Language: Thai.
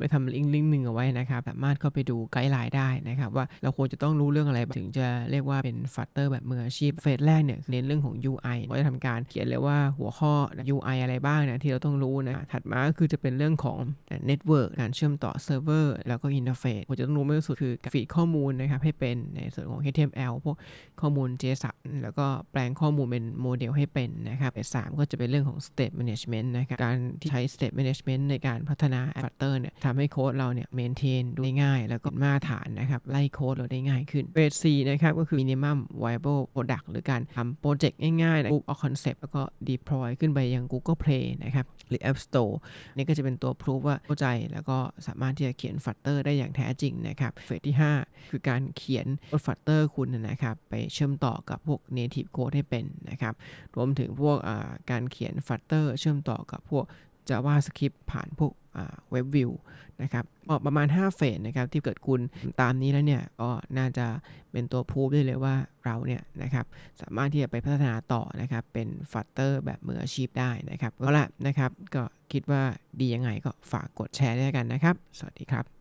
ได้ทำลิงก์ลิงก์หนึ่งเอาไว้นะครับ สามารถเข้าไปดูไกด์ไลน์ได้นะครับ ว่าเราควรจะต้องรู้เรื่องอะไรถึงจะเรียกว่าเป็นฟัตเตอร์แบบมืออาชีพเฟสแรกเนี่ยเน้นเรื่องของ UI เราจะทำการเขียนเลยว่าหัวข้อ UI อะไรบ้างนะที่เราต้องรู้นะถัดมาก็คือจะเป็นเรื่องของ Network กการเชื่อมต่อเซิร์ฟเวอร์แล้วก็อินเทอร์เฟซผมจะต้องรู้มากที่สุดคือฟีดข้อมูลนะครับให้เป็นในส่วนของ HTML พวกข้อมูล JSON แล้วก็แปลงข้อมูลเป็นโมเดลให้เป็นนะครับเฟสสามก็จะเป็นเรื่องของ State Management นะครับการที่ใช้ State Management ในการพัฒนา Flutter เนี่ยททำให้โค้ดเราเนี่ย maintain ได้ง่าย แล้วก็มาตรฐานนะครับ ไล่โค้ดเราได้ง่ายขึ้นเฟสสี่นะครับ ก็คือ minimum viable product หรือการทำโปรเจกต์ง่ายๆนะ proof of concept แล้วก็ deploy ขึ้นไปยัง Google Play นะครับ หรือ App Store นี่ก็จะเป็นตัวพิสูจว่าเข้าใจแล้วก็สามารถที่จะเขียน Flutter ได้อย่างแท้จริงนะครับเฟสที่ 5 คือการเขียนโค้ด Flutter คุณนะครับ ไปเชื่อมต่อกับพวก native code ให้เป็นนะครับ รวมถึงพวกการเขียน Flutter เชื่อมต่อกับพวก JavaScript ผ่านพวก เว็บวิวนะครับออกประมาณ 5 เฟสนะครับที่เกิดคุณตามนี้แล้วเนี่ยก็น่าจะเป็นตัวพูดได้เลยว่าเราเนี่ยนะครับสามารถที่จะไปพัฒนาต่อนะครับเป็นฟัตเตอร์แบบมืออาชีพได้นะครับก็ละนะครับก็คิดว่าดียังไงก็ฝากกดแชร์ด้วยกันนะครับ สวัสดีครับ